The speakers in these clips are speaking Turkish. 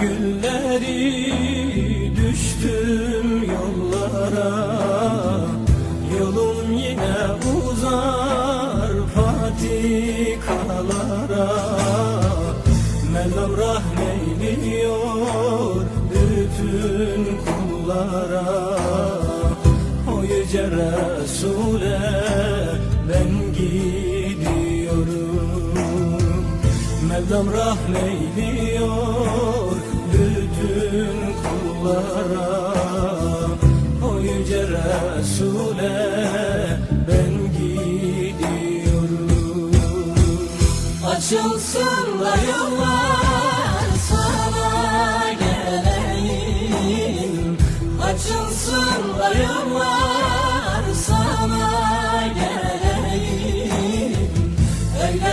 gülleri düştüm yollara. Yolum yine uzar patikalara. Mevlam rahmeyliyor bütün kullara. O yüce Resul'e Mevlam rahmeyliyor bütün kullara? O yüce Resul'e ben gidiyorum. Açılsın da yollar sana geleyim. Açılsın da yollar sana geleyim. Öyle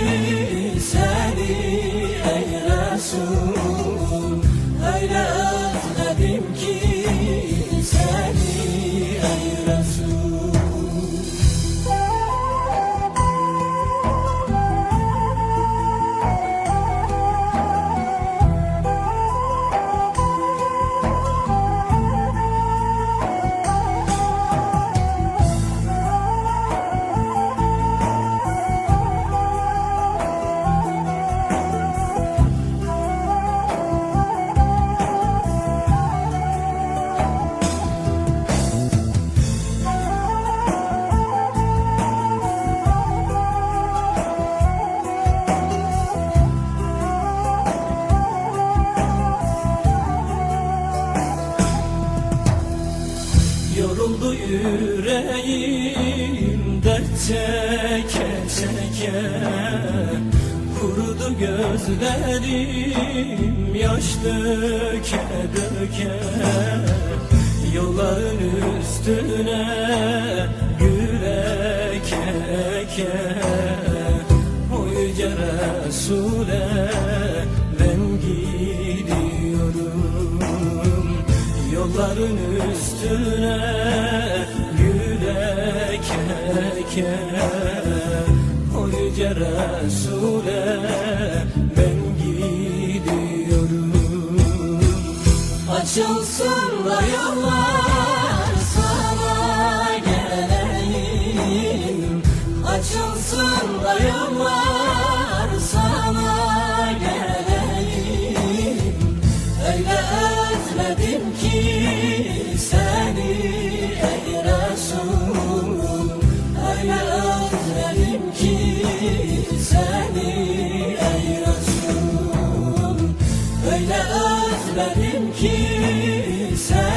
Yoruldu yüreğim dert çeke çeke Kurudu gözlerim yaş döke döke Yolların üstüne gül eke eke O yüce Resul'e Yolların üstüne gül eke eke O yüce Resul'e ben gidiyorum. Açılsın da yollar sana geleyim. Açılsın da yollar Öyle özledim ki sen